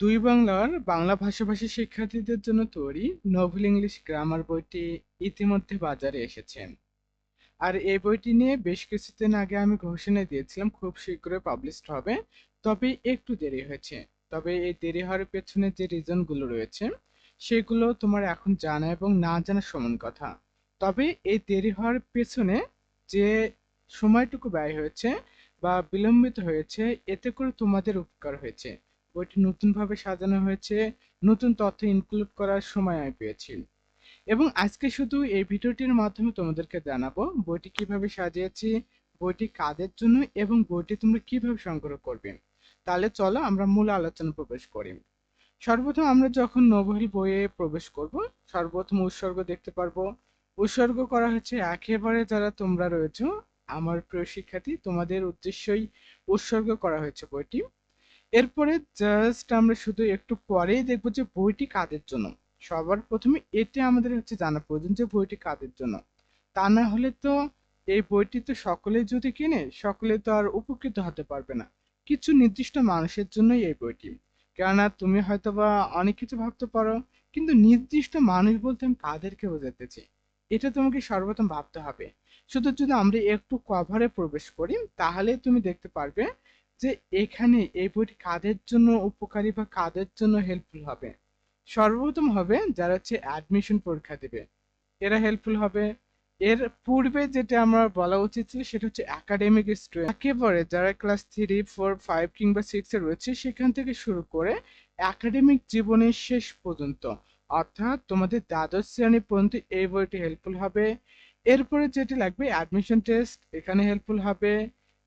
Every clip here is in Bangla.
দুই বাংলার বাংলা ভাষাভাষী শিক্ষার্থীদের জন্য তৈরি নোভেল ইংলিশ গ্রামার বইটি ইতিমধ্যে বাজারে এসেছে। আর এই বইটি নিয়ে বেশ কিছুদিন আগে আমি ঘোষণা দিয়েছিলাম, খুব শীঘ্রই পাবলিশড হবে। তবে একটু দেরি হয়েছে। তবে এই দেরি হওয়ার পেছনে যে রিজনগুলো রয়েছে, সেগুলো তোমার এখন জানা এবং না জানা সমান কথা। তবে এই দেরি হওয়ার পেছনে যে সময়টুকু ব্যয় হয়েছে বা বিলম্বিত হয়েছে, এতে করে তোমাদের উপকার হয়েছে। বইটি নতুনভাবে সাজানো হয়েছে, নতুন তথ্য ইনক্লুড করার সময় আমি পেয়েছি। এবং আজকে শুধু এই ভিডিওটির মাধ্যমে তোমাদেরকে জানাব বইটি কীভাবে সাজিয়েছি, বইটি কাদের জন্য এবং বইটি তোমরা কীভাবে সংগ্রহ করবে। তাহলে চলো আমরা মূল আলোচনা প্রবেশ করি। সর্বপ্রথম আমরা যখন নোবেল বইয়ে প্রবেশ করব, সর্বপ্রথম উৎসর্গ দেখতে পারব। উৎসর্গ করা হচ্ছে, একেবারে যারা তোমরা রয়েছে, আমার প্রিয় শিক্ষার্থী, তোমাদের উদ্দেশ্যই উৎসর্গ করা হয়েছে বইটি। এরপরে জাস্ট আমরা শুধু একটু পরেই দেখব যে বইটি কাদের জন্য। সবার প্রথমে এটা আমাদের হচ্ছে জানা প্রয়োজন যে বইটি কাদের জন্য। তা না হলে তো এই বইটি তো সকলে যদি কিনে, সকলে তো আর উপকৃত হতে পারবে না। কিছু নির্দিষ্ট মানুষের জন্যই এই বইটি। কেননা তুমি হয়তো বা অনেক কিছু ভাবতে পারো, কিন্তু নির্দিষ্ট মানুষ বলতে আমি কাদেরকে বোঝাতেছি এটা তোমাকে সর্বপ্রথম ভাবতে হবে। শুধু যদি আমরা একটু কভারে প্রবেশ করি, তাহলে তুমি দেখতে পারবে যে এখানে এই বইটি কাদের জন্য উপকারী বা কাদের জন্য হেল্পফুল হবে? সর্বপ্রথম হবে যারা হচ্ছে অ্যাডমিশন পরীক্ষা দেবে। এরা হেল্পফুল হবে। এর পূর্বে যেটা আমরা বলা উচিত ছিল সেটা হচ্ছে একাডেমিক স্টুডেন্ট একেবারে যারা ক্লাস থ্রি ফোর ফাইভ কিংবা সিক্সে রয়েছে, সেখান থেকে শুরু করে একাডেমিক জীবনের শেষ পর্যন্ত, অর্থাৎ তোমাদের দ্বাদশ শ্রেণি পর্যন্ত এই বইটি হেল্পফুল হবে। এরপরে যেটি লাগবে অ্যাডমিশন টেস্ট এখানে হেল্পফুল হবে।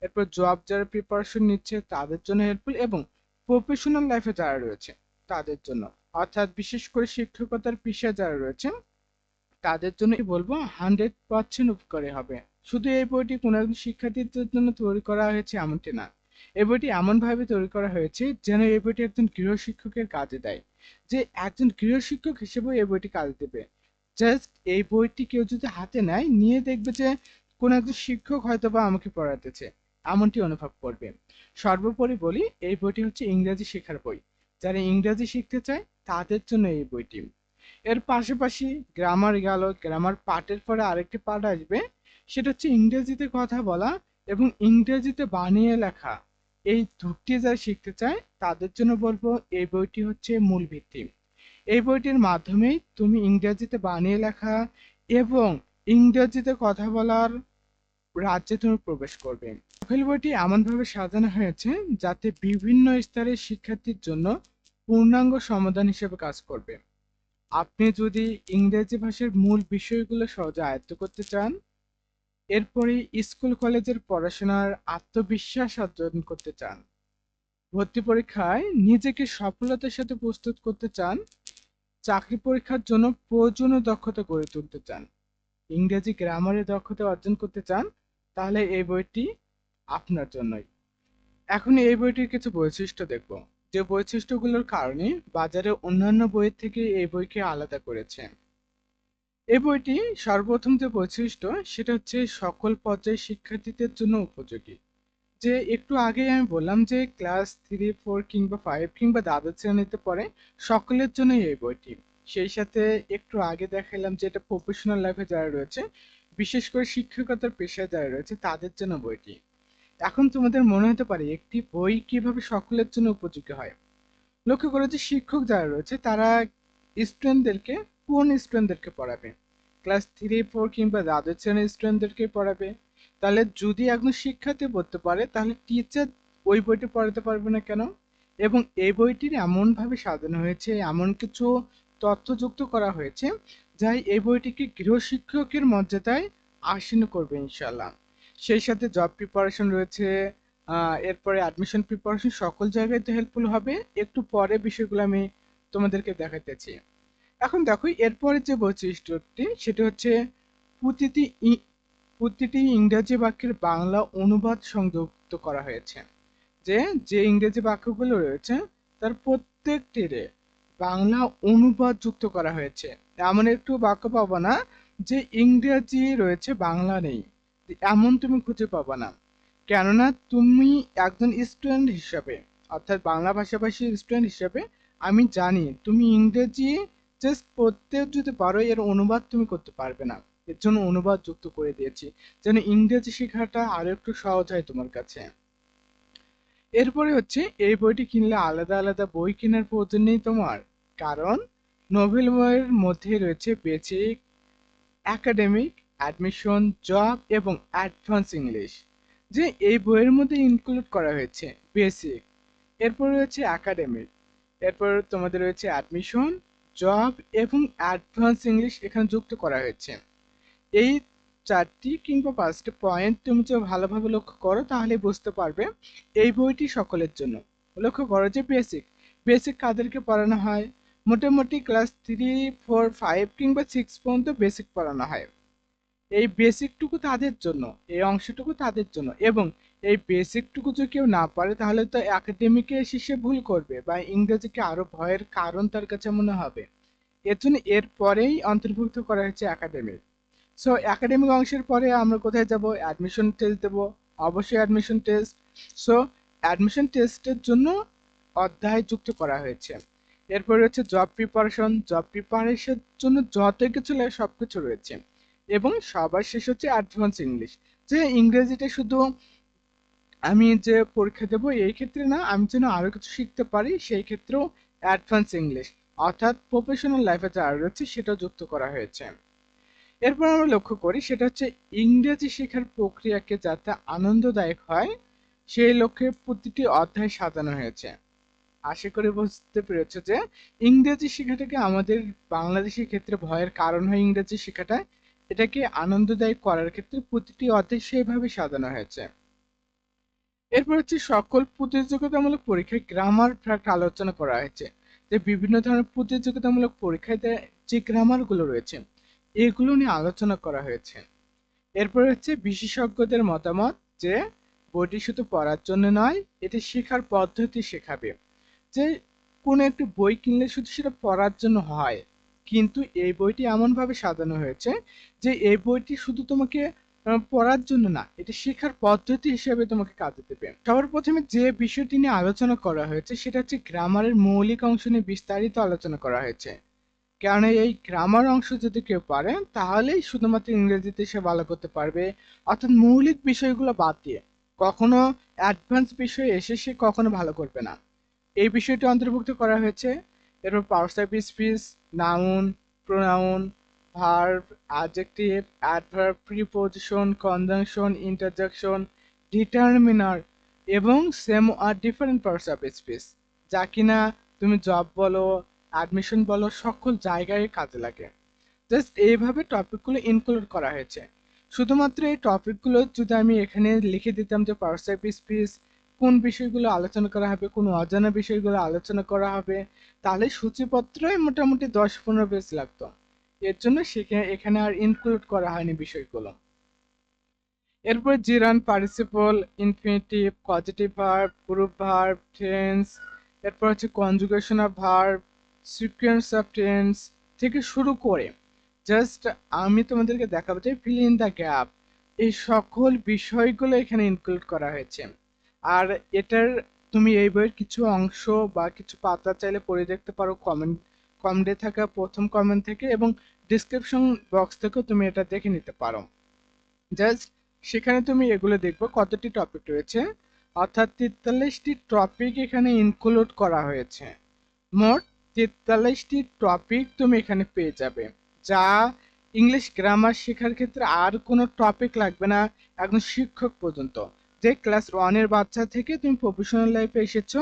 এরপর জব যারা প্রিপারেশন নিচ্ছে তাদের জন্য হেল্পফুল এবং প্রফেশনাল লাইফে যারা রয়েছে তাদের জন্য। অর্থাৎ বিশেষ করে শিক্ষকতার পেশা যারা রয়েছে তাদের জন্য বলব? হান্ড্রেড পার্সেন্ট উপকারী হবে। শুধু এই বইটি কোনো একজন শিক্ষার্থীদের জন্য তৈরি করা হয়েছে এমনটি না। এই বইটি এমনভাবে তৈরি করা হয়েছে যেন এই বইটি একজন গৃহ শিক্ষকের কাজে দেয়। যে একজন গৃহ শিক্ষক হিসেবেও এই বইটি কাজ দেবে। জাস্ট এই বইটি কেউ যদি হাতে নেয়, নিয়ে দেখবে যে কোনো একজন শিক্ষক হয়তো বা আমাকে পড়াতেছে। এমনটি অনুভব করবে। সর্বোপরি বলি, এই বইটি হচ্ছে ইংরেজি শেখার বই। যারা ইংরেজি শিখতে চায়, তাদের জন্য এই বইটি। এর পাশাপাশি গ্রামার গেল, গ্রামার পার্টের পরে আরেকটি পার্ট আসবে, সেটা হচ্ছে ইংরেজিতে কথা বলা এবং ইংরেজিতে বানিয়ে লেখা। এই দুটি যারা শিখতে চায়, তাদের জন্য বলব, এই বইটি হচ্ছে মূল ভিত্তি। এই বইটির মাধ্যমেই তুমি ইংরেজিতে বানিয়ে লেখা এবং ইংরেজিতে কথা বলার রাজ্যে তুমি প্রবেশ করবে। নোভেল বইটি এমনভাবে সাজানো হয়েছে যাতে বিভিন্ন স্তরের শিক্ষার্থীর জন্য পূর্ণাঙ্গ সমাধান হিসেবে কাজ করবে। আপনি যদি ইংরেজি ভাষার মূল বিষয়গুলো সহজে আয়ত্ত করতে চান এরপরে স্কুল কলেজের পড়াশোনার আত্মবিশ্বাস অর্জন করতে চান, ভর্তি পরীক্ষায় নিজেকে সফলতার সাথে প্রস্তুত করতে চান, চাকরি পরীক্ষার জন্য প্রয়োজনীয় দক্ষতা গড়ে তুলতে চান, ইংরেজি গ্রামারের দক্ষতা অর্জন করতে চান, তাহলে এই বইটি আপনার জন্যই। এখন এই বইটির কিছু বৈশিষ্ট্য দেখব, যে বৈশিষ্ট্যগুলোর কারণে বাজারে অন্যান্য বইয়ের থেকে এই বইকে আলাদা করেছে। এই বইটি সর্বপ্রথম যে বৈশিষ্ট্য, সেটা হচ্ছে সকল পর্যায়ের শিক্ষার্থীদের জন্য উপযোগী। যে একটু আগে আমি বললাম যে ক্লাস থ্রি, ফোর কিংবা ফাইভ কিংবা দ্বাদশ শ্রেণীতে পড়ে সকলের জন্যই এই বইটি। সেই সাথে একটু আগে দেখালাম যে এটা প্রফেশনাল লাইফে যারা রয়েছে, বিশেষ করে শিক্ষকতার পেশায় যারা রয়েছে, তাদের জন্য বইটি। এখন তোমাদের মনে হতে পারে একটি বই কীভাবে সকলের জন্য উপযোগী হয়? লক্ষ্য করো যে শিক্ষক যারা রয়েছে, তারা স্টুডেন্টদেরকে কোন স্টুডেন্টদেরকে পড়াবে? ক্লাস থ্রি ফোর কিংবা দ্বাদশ শ্রেণির স্টুডেন্টদেরকে পড়াবে। তাহলে যদি একজন শিক্ষার্থী পড়তে পারে, তাহলে টিচার ওই বইটি পড়াতে পারবে না কেন? এবং এই বইটির এমনভাবে সাজানো হয়েছে, এমন কিছু তথ্যযুক্ত করা হয়েছে যা এই বইটিকে গৃহশিক্ষকের মর্যাদায় আসীন করবে ইনশাল্লাহ সেই সাথে জব প্রিপারেশন রয়েছে এরপরে অ্যাডমিশন প্রিপারেশন সকল জায়গায় তো হেল্পফুল হবে। একটু পরে বিষয়গুলো আমি তোমাদেরকে দেখাতেছি এখন দেখো, এরপরে যে বৈশিষ্ট্যটি, সেটা হচ্ছে প্রতিটি প্রতিটি ইংরেজি বাক্যের বাংলা অনুবাদ সংযুক্ত করা হয়েছে। যে যে ইংরেজি বাক্যগুলো রয়েছে, তার প্রত্যেকটিরে বাংলা অনুবাদ যুক্ত করা হয়েছে। এমন একটু বাক্য পাবো না যে ইংরেজি রয়েছে, বাংলা নেই। এমন তুমি খুঁজে পাবো না। কেননা তুমি একজন স্টুডেন্ট হিসাবে, অর্থাৎ বাংলা ভাষাভাষী স্টুডেন্ট হিসাবে আমি জানি, তুমি ইংরেজি জাস্ট পড়তেও যদি পারো, এর অনুবাদ তুমি করতে পারবে না। এর জন্য অনুবাদ যুক্ত করে দিয়েছি, যেন ইংরেজি শেখাটা আরও একটু সহজ হয় তোমার কাছে। এরপরে হচ্ছে, এই বইটি কিনলে আলাদা আলাদা বই কেনার প্রয়োজন নেই তোমার, কারণ নোবেল বইয়ের মধ্যে রয়েছে বেসিক একাডেমিক অ্যাডমিশন, জব এবং অ্যাডভান্স ইংলিশ, যে এই বইয়ের মধ্যে ইনক্লুড করা হয়েছে বেসিক এরপর রয়েছে একাডেমিক এরপর তোমাদের রয়েছে অ্যাডমিশন জব এবং অ্যাডভান্স ইংলিশ এখানে যুক্ত করা হয়েছে। এই চারটি কিংবা পাঁচটি পয়েন্ট তুমি যদি ভালোভাবে লক্ষ্য করো, তাহলে বুঝতে পারবে এই বইটি সকলের জন্য। লক্ষ্য করো যে বেসিক বেসিক কাদেরকে পড়ানো হয়? মোটামুটি ক্লাস থ্রি ফোর ফাইভ কিংবা সিক্স পর্যন্ত বেসিক পড়ানো হয়। এই বেসিকটুকু তাদের জন্য, এই অংশটুকু তাদের জন্য এবং এই বেসিকটুকু যদি কেউ না পারে তাহলে তো একাডেমিকে এসে সে ভুল করবে বা ইংরেজিকে আরও ভয়ের কারণ তার কাছে মনে হবে। এর জন্য এর পরেই অন্তর্ভুক্ত করা হয়েছে একাডেমিক সো একাডেমিক অংশের পরে আমরা কোথায় যাব? অ্যাডমিশন টেস্ট দেব, অবশ্যই অ্যাডমিশন টেস্ট সো অ্যাডমিশন টেস্টের জন্য অধ্যায় যুক্ত করা হয়েছে। এরপরে হচ্ছে জব প্রিপারেশন জব প্রিপারেশনের জন্য যত কিছু লাগে সব কিছু রয়েছে। এবং সবার শেষ হচ্ছে অ্যাডভান্স ইংলিশ যে ইংরেজিটা শুধু আমি যে পরীক্ষা দেবো, এই ক্ষেত্রে না, আমি যেন আরও কিছু শিখতে পারি, সেই ক্ষেত্রেও অ্যাডভান্স ইংলিশ অর্থাৎ প্রফেশনাল লাইফে যা রয়েছে সেটা যুক্ত করা হয়েছে। এরপর আমরা লক্ষ্য করি, সেটা হচ্ছে ইংরেজি শেখার প্রক্রিয়াকে যাতে আনন্দদায়ক হয়, সেই লক্ষ্যে প্রতিটি অধ্যায় সাজানো হয়েছে। আশা করি বুঝতে পেরেছ যে ইংরেজি শেখাটাকে আমাদের বাংলাদেশের ক্ষেত্রে ভয়ের কারণ হয় ইংরেজি শেখাটা এটাকে আনন্দদায়ক করার ক্ষেত্রে প্রতিটি অধ্যায় সেইভাবে সাজানো হয়েছে। এরপর হচ্ছে সকল প্রতিযোগিতামূলক পরীক্ষায় গ্রামার ফ্যাক্ট আলোচনা করা হয়েছে। যে বিভিন্ন ধরনের প্রতিযোগিতামূলক পরীক্ষায় যে গ্রামারগুলো রয়েছে, এগুলো নিয়ে আলোচনা করা হয়েছে। এরপর হচ্ছে বিশেষজ্ঞদের মতামত যে, বইটি শুধু পড়ার জন্য নয়, এটি শেখার পদ্ধতি শেখাবে। যে কোনো একটি বই কিনলে শুধু সেটা পড়ার জন্য হয় কিন্তু এই বইটি এমনভাবে সাজানো হয়েছে যে এই বইটি শুধু তোমাকে পড়ার জন্য না, এটা শেখার পদ্ধতি হিসেবে তোমাকে কাজে দেবে। সবার প্রথমে যে বিষয়টি নিয়ে আলোচনা করা হয়েছে, সেটা হচ্ছে গ্রামারের মৌলিক অংশ নিয়ে বিস্তারিত আলোচনা করা হয়েছে। কারণ এই গ্রামার অংশ যদি কেউ পারে, তাহলেই শুধুমাত্র ইংরেজিতে সে ভালো করতে পারবে। অর্থাৎ মৌলিক বিষয়গুলো বাদ দিয়ে, কখনো অ্যাডভান্স বিষয়ে এসে সে কখনো ভালো করবে না। এই বিষয়টি অন্তর্ভুক্ত করা হয়েছে এরপর of speech noun pronoun verb adjective adverb preposition conjunction interjection determiner এবং সেম আর ডিফারেন্ট পার্টস অফ স্পিচ যা কিনা তুমি জব বলো অ্যাডমিশন বলো, সকল জায়গায় কাজে লাগে। জাস্ট এইভাবে টপিকগুলো ইনক্লুড করা হয়েছে। শুধুমাত্র এই টপিকগুলো যদি আমি এখানে লিখে দিতাম যে পার্টস অফ স্পিচ কোন বিষয়গুলো আলোচনা করা হবে, কোন অজানা বিষয়গুলো আলোচনা করা হবে, তাহলে সূচিপত্রই মোটামুটি দশ পনেরো পেজ লাগতো। এর জন্য সেখানে এখানে আর ইনক্লুড করা হয়নি বিষয়গুলো। এরপর gerund participle infinitive positive verb group verb tense এরপর হচ্ছে conjugation of verb sequence of tense থেকে শুরু করে জাস্ট আমি তোমাদেরকে দেখাবো যে ফিল ইন দ্য গ্যাপ এই সকল বিষয়গুলো এখানে ইনক্লুড করা হয়েছে। আর এটার তুমি এই বইয়ের কিছু অংশ বা কিছু পাতা চাইলে পড়ে দেখতে পারো কমেন্ট কমেন্টে থাকা প্রথম কমেন্ট থেকে এবং ডিসক্রিপশন বক্স থেকেও তুমি এটা দেখে নিতে পারো। জাস্ট সেখানে তুমি এগুলো দেখবে কতটি টপিক রয়েছে, অর্থাৎ তেতাল্লিশটি টপিক এখানে ইনক্লুড করা হয়েছে। মোট তেতাল্লিশটি টপিক তুমি এখানে পেয়ে যাবে। যা ইংলিশ গ্রামার শেখার ক্ষেত্রে আর কোনো টপিক লাগবে না, একদম শিক্ষক পর্যন্ত। যে ক্লাস ওয়ানের বাচ্চা থেকে তুমি প্রফেশনাল লাইফে এসেছ,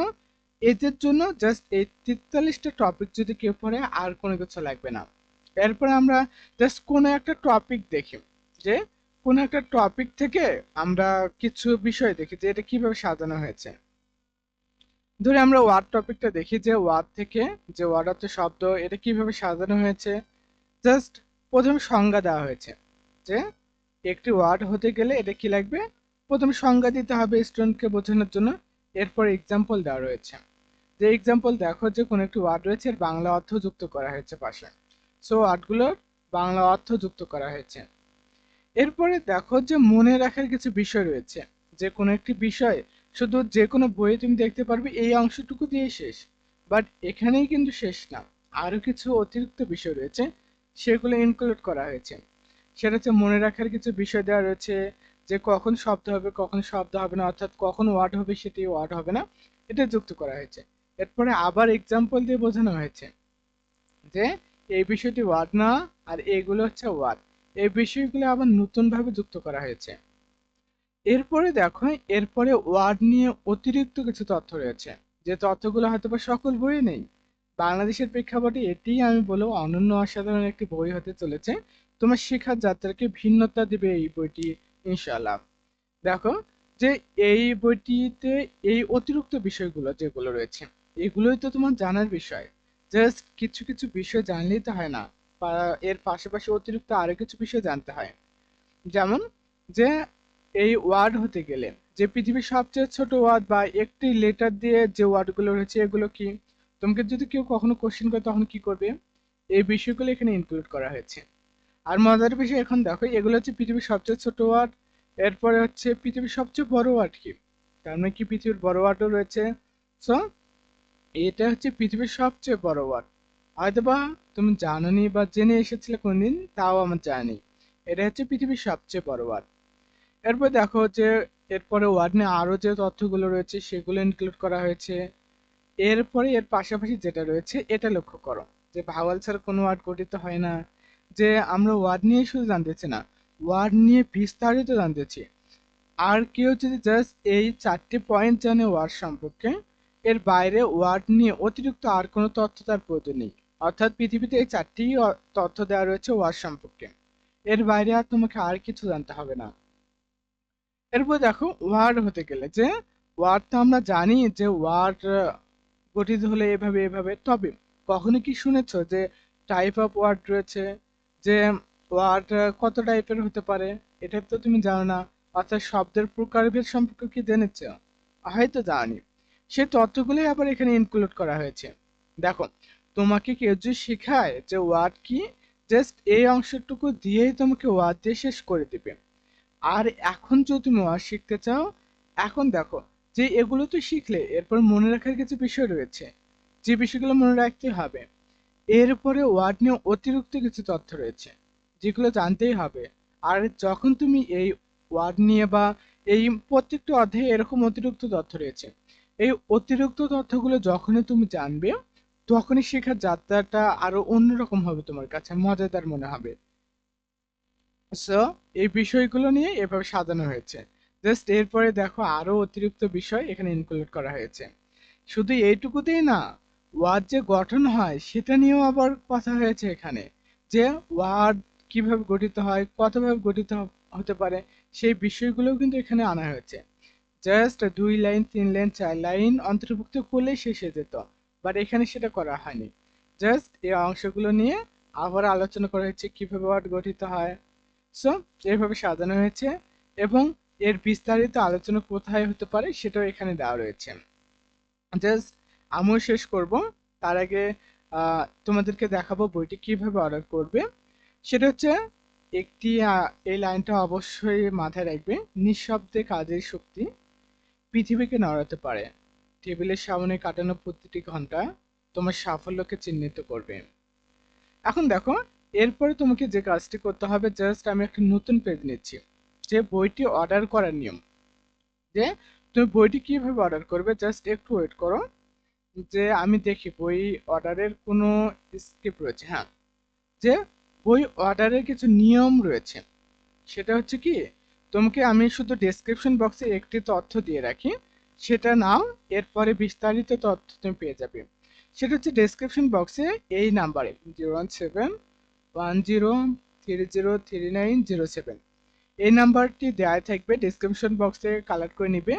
এদের জন্য জাস্ট এই তেতাল্লিশটা টপিক যদি কেউ পড়ে, আর কোনো কিছু লাগবে না। এরপর আমরা জাস্ট কোনো একটা টপিক দেখি, যে কোনো একটা টপিক থেকে আমরা কিছু বিষয় দেখি, যে এটা কীভাবে সাজানো হয়েছে। ধরে আমরা ওয়ার্ড টপিকটা দেখি, যে ওয়ার্ড থেকে, যে ওয়ার্ড হচ্ছে শব্দ, এটা কীভাবে সাজানো হয়েছে। জাস্ট প্রথমে সংজ্ঞা দেওয়া হয়েছে, যে একটি ওয়ার্ড হতে গেলে এটা কি লাগবে? প্রথমে সংজ্ঞা দিতে হবে স্টুডেন্টকে বোঝানোর জন্য। এরপর এক্সাম্পল দেওয়া রয়েছে। যে এক্সাম্পল দেখো যে কোনো একটি ওয়ার্ড রয়েছে বাংলা অর্থ যুক্ত করা হয়েছে পাশে। সো ওয়ার্ডগুলোর বাংলা অর্থ যুক্ত করা হয়েছে। এরপরে দেখো যে মনে রাখার কিছু বিষয় রয়েছে। যে কোনো একটি বিষয়, শুধু যে কোনো বইয়ে তুমি দেখতে পারবে, এই অংশটুকু দিয়ে শেষ। বাট এখানেই কিন্তু শেষ না। আরও কিছু অতিরিক্ত বিষয় রয়েছে, সেগুলো ইনক্লুড করা হয়েছে। সেটা হচ্ছে মনে রাখার কিছু বিষয় দেওয়া রয়েছে যে কখন শব্দ হবে, কখন শব্দ হবে না, অর্থাৎ কখন ওয়ার্ড হবে সেটি ওয়ার্ড হবে না, এটা যুক্ত করা হয়েছে। এরপরে আবার এক্সাম্পল দিয়ে বোঝানো হয়েছে যে এই বিষয়টি ওয়ার্ড না, আর এগুলো হচ্ছে ওয়ার্ড এই বিষয়গুলো আবার নতুনভাবে যুক্ত করা হয়েছে। এরপরে দেখো, এরপরে ওয়ার্ড নিয়ে অতিরিক্ত কিছু তথ্য রয়েছে, যে তথ্যগুলো হয়তো বা সকল বইয়ে নেই। বাংলাদেশের প্রেক্ষাপটে এটিই আমি বলব, অনন্য অসাধারণ একটি বই হতে চলেছে। তোমার শেখার যাত্রাকে ভিন্নতা দিবে এই বইটি। ইনশাআল্লাহ। দেখো যে এই বইটিতে এই অতিরিক্ত বিষয়গুলো যেগুলো রয়েছে, এগুলোই তো তোমার জানার বিষয়। জাস্ট কিছু কিছু বিষয় জানলেই তো হয় না এর পাশাপাশি অতিরিক্ত আরও কিছু বিষয় জানতে হয়। যেমন যে এই ওয়ার্ড হতে গেলে, যে পৃথিবীর সবচেয়ে ছোট ওয়ার্ড বা একটি লেটার দিয়ে যে ওয়ার্ডগুলো রয়েছে, এগুলো কি? তোমাকে যদি কেউ কখনো কোশ্চেন করে, তখন কি করবে? এই বিষয়গুলো এখানে ইনক্লুড করা হয়েছে। আর মজার বিষয় এখন দেখো, এগুলো হচ্ছে পৃথিবীর সবচেয়ে ছোট ওয়ার্ড এরপরে হচ্ছে পৃথিবীর সবচেয়ে বড় ওয়ার্ড কি? তার মানে কি পৃথিবীর বড় ওয়ার্ডও রয়েছে? সো এটা হচ্ছে পৃথিবীর সবচেয়ে বড় ওয়ার্ড হয়তো বা তুমি জানো জানোনি বা জেনে এসেছিলে কোনদিন, তাও আমার জানি এটা হচ্ছে পৃথিবীর সবচেয়ে বড় ওয়ার্ড এরপর দেখো যে, এরপরে ওয়ার্ড নিয়ে আরও যে তথ্যগুলো রয়েছে, সেগুলো ইনক্লুড করা হয়েছে। এরপরে এর পাশাপাশি যেটা রয়েছে, এটা লক্ষ্য করো যে ভাওয়াল ছাড়া কোনো ওয়ার্ড গঠিত হয় না। যে আমরা ওয়ার্ড নিয়ে শুধু জানতেছি না, ওয়ার্ড নিয়ে বিস্তারিত জানতেছি আর কেউ যদি জাস্ট এই চারটি পয়েন্ট জানে ওয়ার্ড সম্পর্কে, এর বাইরে ওয়ার্ড নিয়ে অতিরিক্ত আর কোনো তথ্য তার প্রয়োজন নেই। অর্থাৎ পৃথিবীতে এই চারটি তথ্য দেওয়া রয়েছে ওয়ার্ড সম্পর্কে। এর বাইরে আর তোমাকে আর কিছু জানতে হবে না। এরপর দেখো, ওয়ার্ড হতে গেলে যে, ওয়ার্ড তো আমরা জানি যে ওয়ার্ড গঠিত হলে এভাবে এভাবে, তবে কখনো কি শুনেছ যে টাইপ অফ ওয়ার্ড রয়েছে? যে ওয়ার্ড কত টাইপের হতে পারে, এটা তো তুমি জানো না। অর্থাৎ শব্দের প্রকারভেদ সম্পর্কে কি জেনেছ? হয়তো জানি। সে তথ্যগুলোই আবার এখানে ইনক্লুড করা হয়েছে। দেখো, তোমাকে কেউ যদি শেখায় যে ওয়ার্ড কি জাস্ট এই অংশটুকু দিয়েই তোমাকে ওয়ার্ড দিয়ে শেষ করে দিবে। আর এখন যদি তুমি ওয়ার্ড শিখতে চাও, এখন দেখো, যে এগুলো তো শিখলে, এরপর মনে রাখার কিছু বিষয় রয়েছে। যে বিষয়গুলো মনে রাখতে হবে। এরপরে ওয়ার্ড নিয়ে অতিরিক্ত কিছু তথ্য রয়েছে, যেগুলো জানতেই হবে। আর যখন তুমি এই ওয়ার্ড নিয়ে বা এই প্রত্যেকটা অধ্যায়ে এরকম অতিরিক্ত তথ্য রয়েছে, এই অতিরিক্ত তথ্যগুলো যখনই তুমি জানবে, তখনই শেখার যাত্রাটা আরও অন্যরকম হবে তোমার কাছে, মজাদার মনে হবে। সো এই বিষয়গুলো নিয়ে এভাবে সাজানো হয়েছে। জাস্ট এরপরে দেখো আরও অতিরিক্ত বিষয় এখানে ইনক্লুড করা হয়েছে। শুধু এইটুকুতেই না ওয়ার্ড যে গঠন হয়, সেটা নিয়েও আবার কথা হয়েছে এখানে। যে ওয়ার্ড কীভাবে গঠিত হয়, কতভাবে গঠিত হতে পারে, সেই বিষয়গুলোও কিন্তু এখানে আনা হয়েছে। জাস্ট দুই লাইন, তিন লাইন, চার লাইন অন্তর্ভুক্ত করলেই শেষ হয়ে যেত, বাট এখানে সেটা করা হয়নি। জাস্ট এই অংশগুলো নিয়ে আবার আলোচনা করা হয়েছে কীভাবে ওয়ার্ড গঠিত হয়। সো এইভাবে সাজানো হয়েছে এবং এর বিস্তারিত আলোচনা কোথায় হতে পারে, সেটাও এখানে দেওয়া রয়েছে। জাস্ট আমিও শেষ করব। তার আগে তোমাদেরকে দেখাবো বইটি কীভাবে অর্ডার করবে। সেটা হচ্ছে একটি এই লাইনটা অবশ্যই মাথায় রাখবে, নিঃশব্দে কাজের শক্তি পৃথিবীকে নড়াতে পারে। টেবিলের সামনে কাটানো প্রতিটি ঘণ্টা তোমার সাফল্যকে চিহ্নিত করবে। এখন দেখো, এরপরে তোমাকে যে কাজটি করতে হবে জাস্ট আমি একটা নতুন পেজ নিচ্ছি, যে বইটি অর্ডার করার নিয়ম। যে তুমি বইটি কীভাবে অর্ডার করবে জাস্ট একটু ওয়েট করো। যে আমি দেখি বই অর্ডারের কোনো স্কিপ রয়েছে হ্যাঁ। যে বই অর্ডারের কিছু নিয়ম রয়েছে, সেটা হচ্ছে কি, তোমাকে আমি শুধু ডেসক্রিপশন বক্সে একটি তথ্য দিয়ে রাখি, সেটা নাও, এরপরে বিস্তারিত তথ্য তুমি পেয়ে যাবে। সেটা হচ্ছে ডেসক্রিপশন বক্সে এই নাম্বারে zero one seven one zero three zero three nine zero seven এই নাম্বারটি দেওয়া থাকবে ডিসক্রিপশন বক্সে কালেক্ট করে নিবে।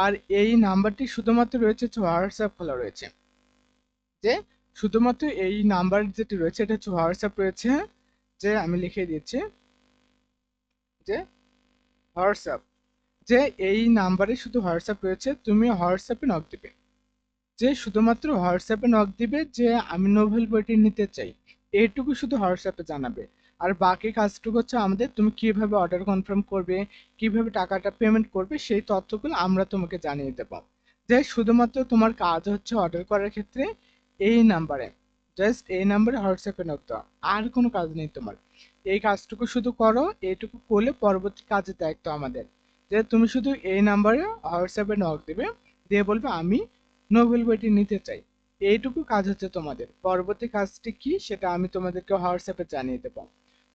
আর এই নাম্বারটি শুধুমাত্র রয়েছে হোয়াটসঅ্যাপ খোলা রয়েছে। যে শুধুমাত্র এই নাম্বার যেটি রয়েছে এটা হচ্ছে হোয়াটসঅ্যাপ রয়েছে, যে আমি লিখে দিচ্ছি যে হোয়াটসঅ্যাপ যে এই নাম্বারে শুধু হোয়াটসঅ্যাপ রয়েছে, তুমি হোয়াটসঅ্যাপে নক দিবে। যে শুধুমাত্র হোয়াটসঅ্যাপে নক দিবে, যে আমি নোভেল বইটি নিতে চাই এইটুকু শুধু হোয়াটসঅ্যাপে জানাবে। আর বাকি কাজটুকু হচ্ছে আমাদের, তুমি কীভাবে অর্ডার কনফার্ম করবে, কীভাবে টাকাটা পেমেন্ট করবে, সেই তথ্যগুলো আমরা তোমাকে জানিয়ে দেব। যে শুধুমাত্র তোমার কাজ হচ্ছে অর্ডার করার ক্ষেত্রে এই নাম্বারে জাস্ট এই নাম্বারে হোয়াটসঅ্যাপে নক দাও আর কোনো কাজ নেই তোমার। এই কাজটুকু শুধু করো, এইটুকু করলে পরবর্তী কাজের দায়িত্ব আমাদের। যে তুমি শুধু এই নাম্বারে হোয়াটসঅ্যাপে নক দেবে, দিয়ে বলবে, আমি নোবেল বইটি নিতে চাই। এইটুকু কাজ হচ্ছে তোমাদের। পরবর্তী কাজটি কি, সেটা আমি তোমাদেরকে হোয়াটসঅ্যাপে জানিয়ে দেবো।